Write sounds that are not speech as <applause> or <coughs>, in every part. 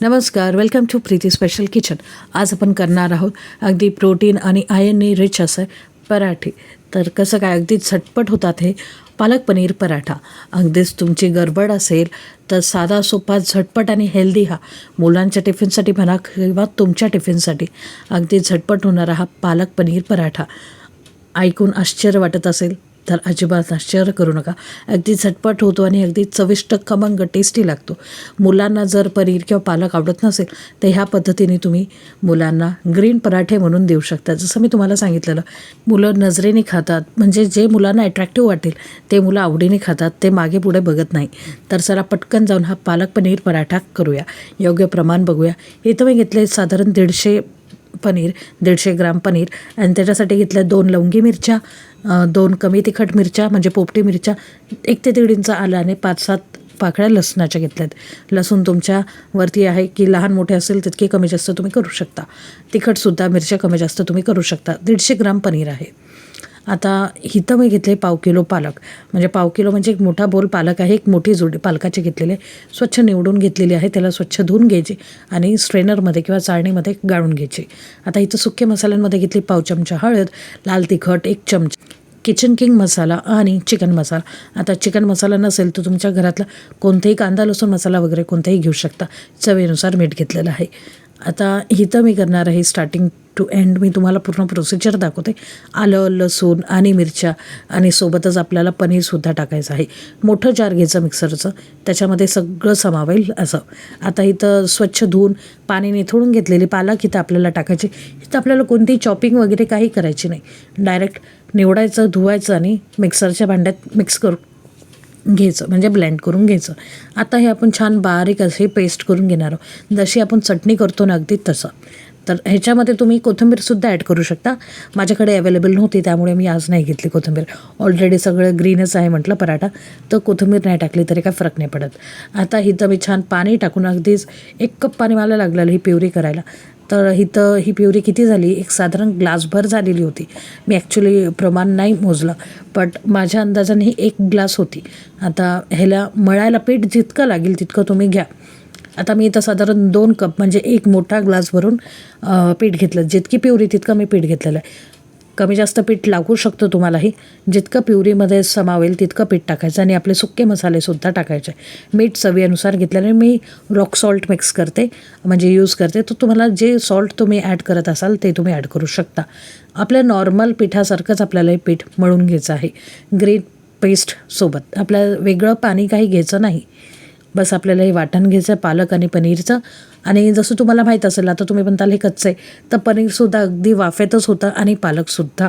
नमस्कार welcome to Preeti special kitchen आज आपण करणार आहोत अगदी प्रोटीन आणि आयनने रिच असं पराठे. तर कसं काय अगदी झटपट होतात हे? पालक पनीर पराठा. अगदीच तुमची गडबड असेल तर साधा सोपा झटपट आणि हेल्दी हा. मुलांच्या टिफिनसाठी म्हणा किंवा तुमच्या टिफिनसाठी अगदी झटपट होणारा हा पालक पनीर पराठा. ऐकून आश्चर्य वाटत असेल? तर अजिबात आश्चर्य करू नका. अगदी झटपट होतो आणि अगदी चविष्ट खमंग टेस्टी लागतो. मुलांना जर पनीर किंवा पालक आवडत नसेल तर ह्या पद्धतीने तुम्ही मुलांना ग्रीन पराठे म्हणून देऊ शकता. जसं मी तुम्हाला सांगितलेलं मुलं नजरेने खातात. म्हणजे जे मुलांना अट्रॅक्टिव्ह वाटेल ते मुलं आवडीने खातात. ते मागे पुढे बघत नाही. तर चला पटकन जाऊन हा पालक पनीर पराठा करूया. योग्य प्रमाण बघूया. इथं मी घेतले साधारण दीडशे पनीर दीडशे ग्राम पनीर. आणि त्याच्यासाठी घेतल्या दोन लवंगी मिरच्या दोन कमी तिखट मिरच्या म्हणजे पोपटी मिरच्या एक ते दीड इंच आलं आणि पाच सात पाकळ्या लसणाच्या घेतल्यात. लसूण तुमच्या वरती आहे की लहान मोठे असेल तितके कमी जास्त तुम्ही करू शकता. तिखटसुद्धा मिरच्या कमी जास्त तुम्ही करू शकता. दीडशे ग्राम पनीर आहे. आता हिथं मी घेतले पाव किलो पालक. म्हणजे पाव किलो म्हणजे एक मोठा बोल पालक आहे एक मोठी जोडी पालकाची घेतलेली. आहे स्वच्छ निवडून घेतलेली आहे त्याला स्वच्छ धुवून घ्यायची आणि स्ट्रेनरमध्ये किंवा चाळणीमध्ये गाळून घ्यायची. आता इथं सुके मसाल्यांमध्ये घेतली पाव चमचा हळद लाल तिखट एक चमचा किचन किंग मसाला आणि चिकन मसाला. आता चिकन मसाला नसेल तर तुमच्या घरातला कोणताही कांदा लसूण मसाला वगैरे कोणताही घेऊ शकता. चवीनुसार मीठ घेतलेलं आहे. आता हिथं मी करणार आहे स्टार्टिंग टू एंड मी तुम्हाला पूर्ण प्रोसिजर दाखवते. आलं लसूण आणि मिरच्या आणि सोबतच आपल्याला पनीरसुद्धा टाकायचं आहे. मोठं जार घ्यायचं मिक्सरचं. त्याच्यामध्ये सगळं समावेल असं. आता इथं स्वच्छ धुवून पाणी निथळून घेतलेली पालक इथं आपल्याला टाकायची. इथं आपल्याला कोणतीही चॉपिंग वगैरे काही करायची नाही. डायरेक्ट निवडायचं धुवायचं आणि मिक्सरच्या भांड्यात मिक्स करून घ्यायचं. म्हणजे ब्लेंड करून घ्यायचं. आता हे आपण छान बारीक असे पेस्ट करून घेणार आहोत. जशी आपण चटणी करतो ना अगदी तसं. तर ह्याच्यामध्ये तुम्ही कोथिंबीरसुद्धा ॲड करू शकता. माझ्याकडे अवेलेबल नव्हती त्यामुळे मी आज नाही घेतली कोथिंबीर. ऑलरेडी सगळं ग्रीनच आहे म्हटलं पराठा. तर कोथिंबीर नाही टाकली तरी काय फरक नाही पडत. आता इथं मी छान पाणी टाकून अगदीच एक कप पाणी मला लागलेलं ही प्युरी करायला. तर इथं ही प्युरी किती झाली? एक साधारण ग्लासभर झालेली होती. मी ॲक्च्युली प्रमाण नाही मोजलं बट माझ्या अंदाजाने ही एक ग्लास होती. आता ह्याला मळायला पीठ जितकं लागेल तितकं तुम्ही घ्या. आता मी इथं साधारण दोन कप म्हणजे एक मोठा ग्लास भरून पीठ घेतलं. जितकी प्युरी तितकं मी पीठ घेतलेलं आहे. कमी जास्त पीठ लागू शकतं तुम्हालाही. जितकं प्युरीमध्ये समावेल तितकं पीठ टाकायचं आणि आपले सुके मसालेसुद्धा टाकायचे. मीठ चवीनुसार घेतल्याने मी रॉक सॉल्ट मिक्स करते. म्हणजे यूज करते. तर तुम्हाला जे सॉल्ट तुम्ही ॲड करत असाल ते तुम्ही ॲड करू शकता. आपल्या नॉर्मल पिठासारखंच आपल्याला हे पीठ मळून घ्यायचं आहे. ग्रीन पेस्टसोबत आपल्याला वेगळं पाणी काही घ्यायचं नाही. बस आपल्याला हे वाटण घ्यायचं आहे पालक आणि पनीरचं. आणि जसं तुम्हाला माहीत असेल आता तुम्ही म्हणताल हे कच्चं आहे तर पनीरसुद्धा अगदी वाफेतच होतं आणि पालकसुद्धा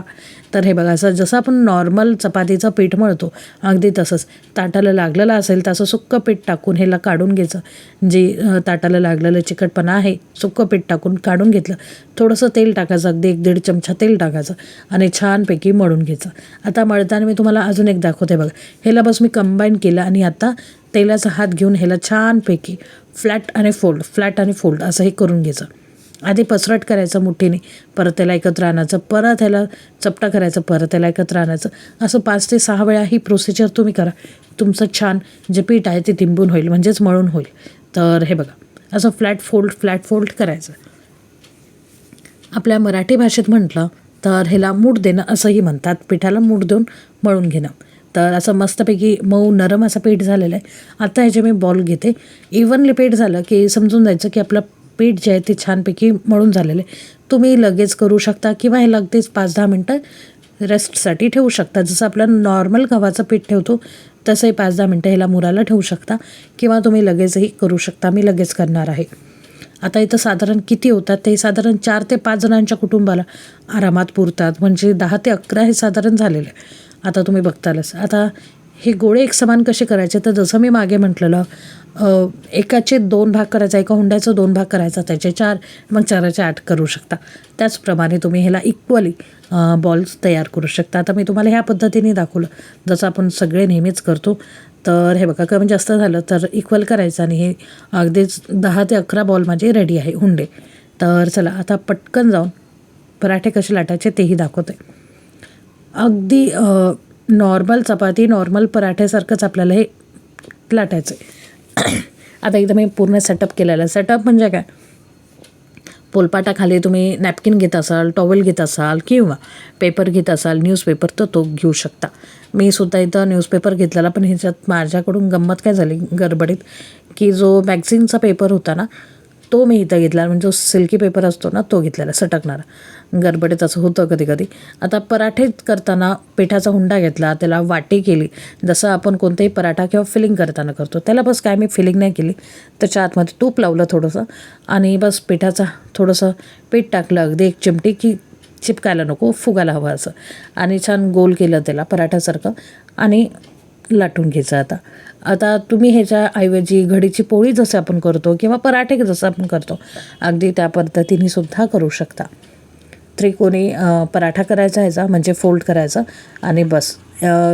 तर हे बघा असं जसं आपण नॉर्मल चपातीचं पीठ मळतो अगदी तसंच. ताटाला लागलेलं असेल तसं सुक्कं पीठ टाकून ह्याला काढून घ्यायचं. जे ताटाला लागलेलं चिकटपणा आहे सुक्कं पीठ टाकून काढून घेतलं. थोडंसं तेल टाकायचं अगदी एक दीड चमचा तेल टाकायचं आणि छानपैकी मळून घ्यायचं. आता मळताना मी तुम्हाला अजून एक दाखवते बघा. ह्याला बस मी कंबाईन केलं आणि आता तेलाचा हात घेऊन ह्याला छानपैकी फ्लॅट आणि फोल्ड फ्लॅट आणि फोल्ड असं हे करून घ्यायचं. आधी पसरट करायचं मुठीने परत त्याला एकत्र आणायचं परत ह्याला चपटा करायचं परत त्याला एकत्र आणायचं. असं पाच ते सहा वेळा ही प्रोसिजर तुम्ही करा. तुमचं छान जे पीठ आहे ते तिंबून होईल म्हणजेच मळून होईल. तर हे बघा असं फ्लॅट फोल्ड फ्लॅट फोल्ड करायचं. आपल्या मराठी भाषेत म्हटलं तर ह्याला मूठ देणं असंही म्हणतात. पिठाला मूठ देऊन मळून घेणं. तर असं मस्तपैकी मऊ नरम असं पीठ झालेलं आहे. आता ह्याचे मी बॉल घेते. इव्हनली पीठ झालं की समजून जायचं की आपलं पीठ जे आहे ते छानपैकी मळून झालेलं आहे. तुम्ही लगेच करू शकता किंवा हे लगेच पाच दहा मिनटं रेस्टसाठी ठेवू शकता. जसं आपलं नॉर्मल गव्हाचं पीठ ठेवतो तसंही पाच दहा मिनटं ह्याला मुराला ठेवू शकता किंवा तुम्ही लगेचही करू शकता. मी लगेच करणार आहे. आता इथं साधारण किती होतात ते साधारण चार ते पाच जणांच्या कुटुंबाला आरामात पुरतात. म्हणजे दहा ते अकरा हे साधारण झालेलं आहे. आता तुम्ही बघतालच. आता हे गोळे एक समान कसे करायचे? तर जसं मी मागे म्हटलेलं एकाचे दोन भाग करायचा एका हुंड्याचा दोन भाग करायचा त्याचे चार मग चाराचे आठ करू शकता. त्याचप्रमाणे तुम्ही ह्याला इक्वली बॉल्स तयार करू शकता. आता मी तुम्हाला ह्या पद्धतीने दाखवलं. जसं आपण सगळे नेहमीच करतो तर हे बघा कमी जास्त झालं तर इक्वल करायचं आणि हे अगदीच दहा ते अकरा बॉल माझे रेडी आहे हुंडे. तर चला आता पटकन जाऊन पराठे कसे लाटायचे तेही दाखवते. अगदी नॉर्मल चपाती नॉर्मल पराठ्यासारखंच आपल्याला हे लाटायचं आहे <coughs> आता इथं मी पूर्ण सेटअप केलेलं. आहे सेटअप म्हणजे काय? पोलपाटाखाली तुम्ही नॅपकिन घेत असाल टॉवेल घेत असाल किंवा पेपर घेत असाल न्यूजपेपर तर तो घेऊ शकता. मी सुद्धा इथं न्यूजपेपर घेतलेला पण ह्याच्यात माझ्याकडून गंमत काय झाली गडबडीत? की जो मॅगझिनचा पेपर होता ना तो मी इथं घेतला. म्हणजे जो सिल्की पेपर असतो ना तो घेतलेला सटकणारा. गडबडीत असं होतं कधी कधी आता पराठे करताना पिठाचा हुंडा घेतला त्याला वाटी केली. जसं आपण कोणताही पराठा किंवा फिलिंग करताना करतो त्याला बस काय मी फिलिंग नाही केली. त्याच्या आतमध्ये तूप लावलं थोडंसं आणि बस पिठाचा थोडंसं पीठ टाकलं. अगदी एक चिमटी की चिपकायला नको फुगायला हवं असं. आणि छान गोल केलं त्याला पराठ्यासारखं आणि लाटून घ्यायचं आता. आता तुम्ही ह्याच्याऐवजी घडीची पोळी जसं आपण करतो किंवा पराठे जसं आपण करतो अगदी त्या पद्धतीने सुद्धा करू शकता. त्रिकोणी पराठा करायचा ह्याचा म्हणजे फोल्ड करायचा आणि बस.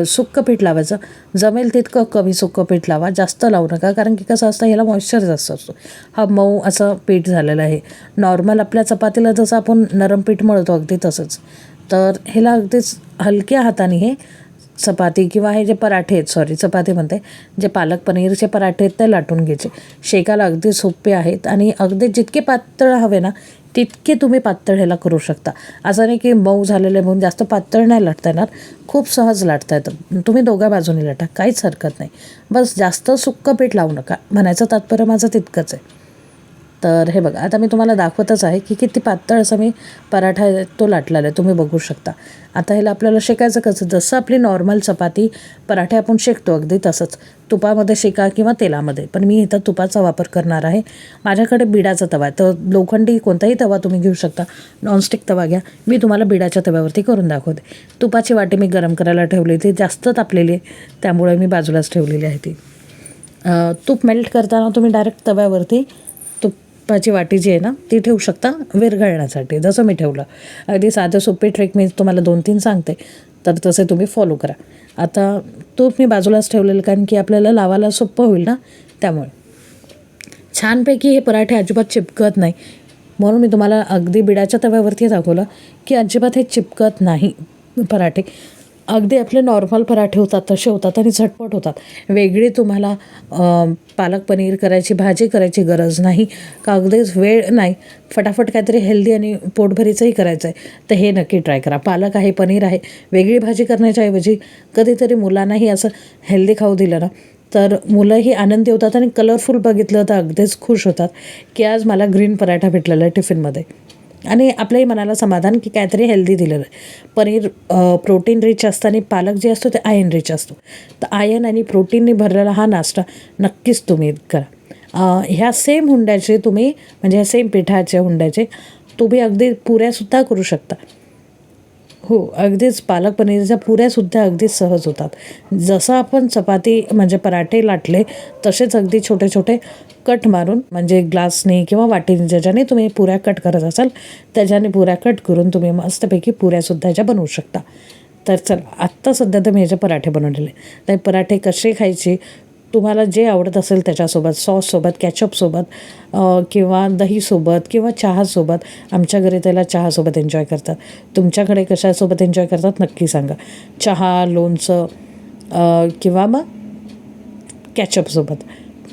सुक्कं पीठ लावायचं. जमेल तितकं कमी सुक्कं पीठ लावा. जास्त लावू नका कारण की कसं असतं ह्याला मॉइश्चर जास्त असतो. हा मऊ असं पीठ झालेलं आहे. नॉर्मल आपल्या चपातीला जसं आपण नरम पीठ मळतो अगदी तसंच. तर ह्याला अगदीच हलक्या हाताने हे चपाती किंवा हे जे पराठे आहेत सॉरी चपाती म्हणते जे पालक पनीरचे पराठे आहेत ते लाटून घ्यायचे. शेकायला अगदी सोपे आहेत आणि अगदी जितके पातळ हवे ना तितके तुम्ही पातळ ह्याला करू शकता. असं नाही की मऊ झालेले म्हणून जास्त पातळ नाही लाटता येणार खूप सहज लाटता येतं. तुम्ही दोघा बाजूनी लाटा काहीच हरकत नाही. बस जास्त सुक्क पीठ लावू नका. म्हणायचं तात्पर्य माझं तितकंच आहे. तर हे बघा आता मी तुम्हाला दाखवतच आहे की किती पातळ असं मी पराठा आहे तो लाटलेला आहे. तुम्ही बघू शकता. आता ह्याला आपल्याला शेकायचं कसं जसं आपली नॉर्मल चपाती पराठे आपण शेकतो अगदी तसंच. तुपामध्ये शेका किंवा तेलामध्ये. पण मी इथं तुपाचा वापर करणार आहे. माझ्याकडे बिडाचा तवा आहे. तर लोखंडी कोणताही तवा तुम्ही घेऊ शकता. नॉनस्टिक तवा घ्या. मी तुम्हाला बिडाच्या तव्यावरती करून दाखवते. तुपाची वाटी मी गरम करायला ठेवली ती जास्त तापलेली आहे. त्यामुळे मी बाजूलाच ठेवलेली आहे ती. तूप मेल्ट करताना तुम्ही डायरेक्ट तव्यावरती तुपाची वाटी जी आहे ना ती ठेवू शकता विरघळण्यासाठी. जसं मी ठेवलं. अगदी साधं सोपी ट्रेक मी तुम्हाला दोन तीन सांगते. तर तसे तुम्ही फॉलो करा. आता तूप मी बाजूलाच ठेवलेलं कारण की आपल्याला लावायला सोपं होईल ना त्यामुळे. छानपैकी हे पराठे अजिबात चिपकत नाही. म्हणून मी तुम्हाला अगदी बिडाच्या तव्यावरती दाखवलं की अजिबात हे चिपकत नाही पराठे. अगदी आपले नॉर्मल पराठे होतात तसे होतात आणि झटपट होतात. वेगळी तुम्हाला पालक पनीर करायची भाजी करायची गरज नाही. का अगदीच वेळ नाही. फटाफट काहीतरी हेल्दी आणि पोटभरीचंही करायचं आहे तर हे नक्की ट्राय करा. पालक आहे पनीर आहे वेगळी भाजी करण्याच्या ऐवजी कधीतरी मुलांनाही असं हेल्दी खाऊ दिलं ना तर मुलंही आनंदी होतात आणि कलरफुल बघितलं तर अगदीच खुश होतात की आज मला ग्रीन पराठा भेटलेला आहे टिफिनमध्ये आणि आपल्याही मनाला समाधान की काहीतरी हेल्दी दिलेलं आहे. पनीर प्रोटीन रिच असतं आणि पालक जे असतो ते आयन रिच असतो. तर आयन आणि प्रोटीनने भरलेला हा नाश्ता नक्कीच तुम्ही करा. ह्या सेम हुंड्याचे तुम्ही म्हणजे ह्या सेम पिठाच्या हुंड्याचे तुम्ही अगदी पुऱ्यासुद्धा करू शकता. हो अगदीच. पालक पनीरच्या पुऱ्यासुद्धा अगदी सहज होतात. जसं आपण चपाती म्हणजे पराठे लाटले तसेच अगदी छोटे छोटे कट मारून म्हणजे ग्लासने किंवा वाटीने ज्याच्याने तुम्ही पुऱ्या कट करत असाल त्याच्याने पुऱ्या कट करून तुम्ही मस्तपैकी पुऱ्यासुद्धा ह्याच्या बनवू शकता. तर चल आत्ता सध्या तर मी ह्याचे पराठे बनवलेले. तर पराठे कसे खायचे तुम्हाला जे आवडत असेल त्याच्यासोबत सॉससोबत कॅचअपसोबत किंवा दहीसोबत किंवा चहासोबत आमच्या घरी त्याला चहासोबत एन्जॉय करतात. तुमच्याकडे कशासोबत एन्जॉय करतात नक्की सांगा. चहा लोणचं किंवा मग कॅचअपसोबत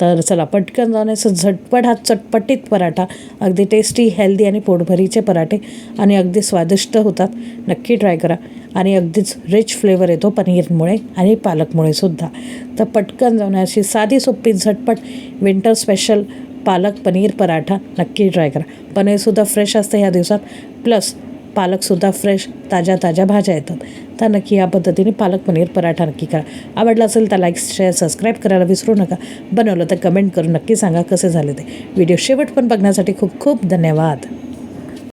तर चला पटकन जाण्याचं झटपट हा चटपटीत पराठा अगदी टेस्टी हेल्दी आणि पोटभरीचे पराठे आणि अगदी स्वादिष्ट होतात. नक्की ट्राय करा. आणि अगदीच रिच फ्लेवर येतो पनीरमुळे आणि पालकमुळे सुद्धा. तर पटकन जाऊन अशी साधी सोपी झटपट विंटर स्पेशल पालक पनीर पराठा नक्की ट्राय करा. पनीरसुद्धा फ्रेश असतं ह्या दिवसात. प्लस पालकसुद्धा फ्रेश ताज्या ताज्या भाज्या येतात. तर नक्की या पद्धतीने पालक पनीर पराठा नक्की करा. आवडला असेल तर लाईक शेअर सबस्क्राईब करायला विसरू नका. बनवलं तर कमेंट करून नक्की सांगा कसे झाले ते. व्हिडिओ शेवट पण बघण्यासाठी खूप खूप धन्यवाद.